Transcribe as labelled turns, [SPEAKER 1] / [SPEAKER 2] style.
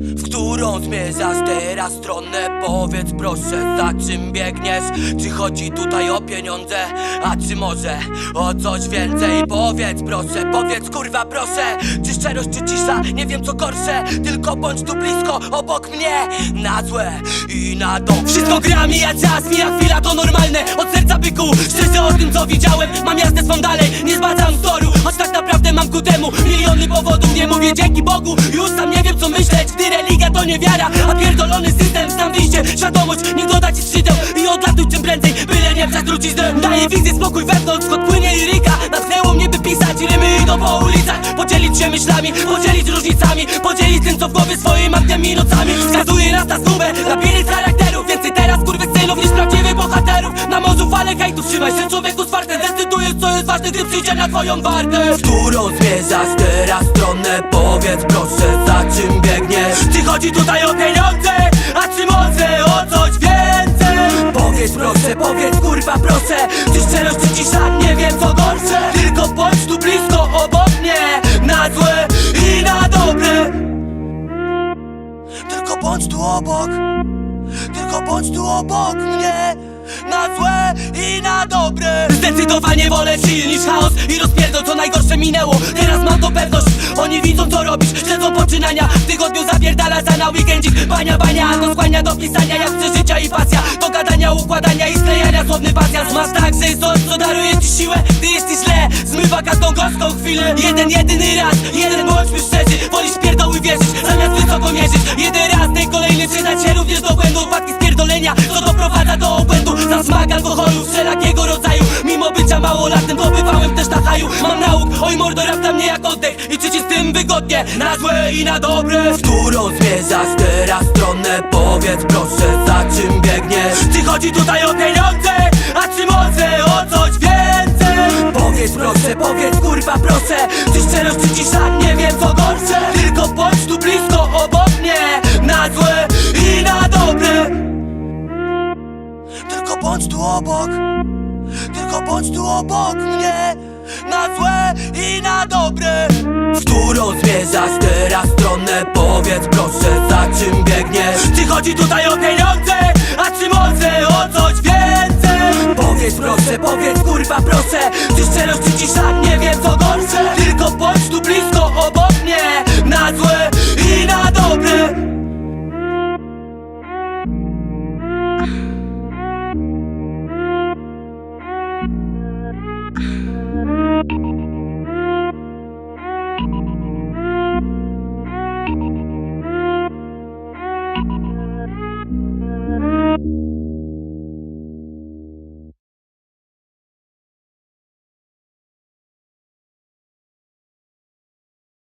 [SPEAKER 1] W którą zmierzasz teraz stronę? Powiedz proszę, za czym biegniesz? Czy chodzi tutaj o pieniądze? A czy może o coś więcej? Powiedz proszę, powiedz kurwa proszę Czy szczerość, czy cisza? Nie wiem co gorsze Tylko bądź tu blisko, obok mnie Na złe i na dobre
[SPEAKER 2] Wszystko gra, mija czas, mija chwila, to normalne Od serca byku, szczerze o tym co widziałem Mam jasne swą dalej, nie zbadzam toru Choć tak naprawdę mam ku temu. Miliony powodów Nie mówię dzięki Bogu, już sam nie wiem co myśleć Gdy religia to nie wiara, a pierdolony system Znam wyjście, świadomość, niech doda ci skrzydeł. I odlatuj czym prędzej, byle nie przez truciznę Daję wizję, spokój wewnątrz, skąd płynie liryka. Natchnęło mnie by pisać, rymy idą po ulicach. Podzielić się myślami, podzielić różnicami. Podzielić tym co w głowie swoim aktem i nocami. Wskazuję nas na zgubę, labirynt charakterów. Więcej teraz kurwy synów niż prawdziwych bohaterów. Na morzu fale hejtów, trzymaj się człowieku przyjdzie na twoją wartę
[SPEAKER 1] W którą zmierzasz teraz stronę? Powiedz proszę, za czym biegniesz?
[SPEAKER 2] Czy chodzi tutaj o pieniądze, a czy może o coś więcej?
[SPEAKER 1] Powiedz proszę, powiedz kurwa proszę Czy szczerość, czy cisza? Nie wiem co gorsze
[SPEAKER 2] Tylko bądź tu blisko obok mnie Na złe i na dobre
[SPEAKER 1] Tylko bądź tu obok Tylko bądź tu obok mnie Na złe i na dobre.
[SPEAKER 2] Zdecydowanie wolę chill niż chaos i rozpierdol co najgorsze minęło. Teraz mam to pewność, oni widzą co robisz. Śledzą poczynania, w tygodniu zapierdala za na weekendzik. Bania, bania, to skłania do pisania. Jak przeżycia i pasja Do gadania, układania i sklejania słowny pasjans Masz tak, że jest coś co daruje ci siłę? Gdy jest ci źle, zmywa każdą gorzką chwilę. Jeden, jedyny raz, jeden bądźmy szczerzy. Wolisz pierdoły wierzyć, zamiast wysoko mierzyć. Jeden raz, ten kolejny przyznać się również do błędu Upadki spierdolenia, co doprowadza do obłędu Za smak alkoholu wszelakiego rodzaju Mimo bycia małolatem, dobywałem też na haju Mam nauk, oj mordo, rap dla mnie jak oddech I czy ci z tym wygodnie, na złe i na dobre
[SPEAKER 1] W którą zmierzasz teraz stronę? Powiedz proszę, za czym biegniesz?
[SPEAKER 2] Czy chodzi tutaj o pieniądze, a czy może o coś więcej?
[SPEAKER 1] Powiedz proszę, powiedz kurwa proszę Czy szczerość, czy cisza? Nie wiem co gorsze
[SPEAKER 2] Tylko bądź tu
[SPEAKER 1] bądź tu obok Tylko bądź tu obok mnie Na złe i na dobre W którą zmierzasz teraz stronę? Powiedz proszę, za czym biegniesz?
[SPEAKER 2] Czy chodzi tutaj o pieniądze, a czy może o coś więcej?
[SPEAKER 1] Powiedz proszę, powiedz kurwa proszę Czy szczerość, czy cisza? Nie wiem co gorsze
[SPEAKER 2] Mm-hmm.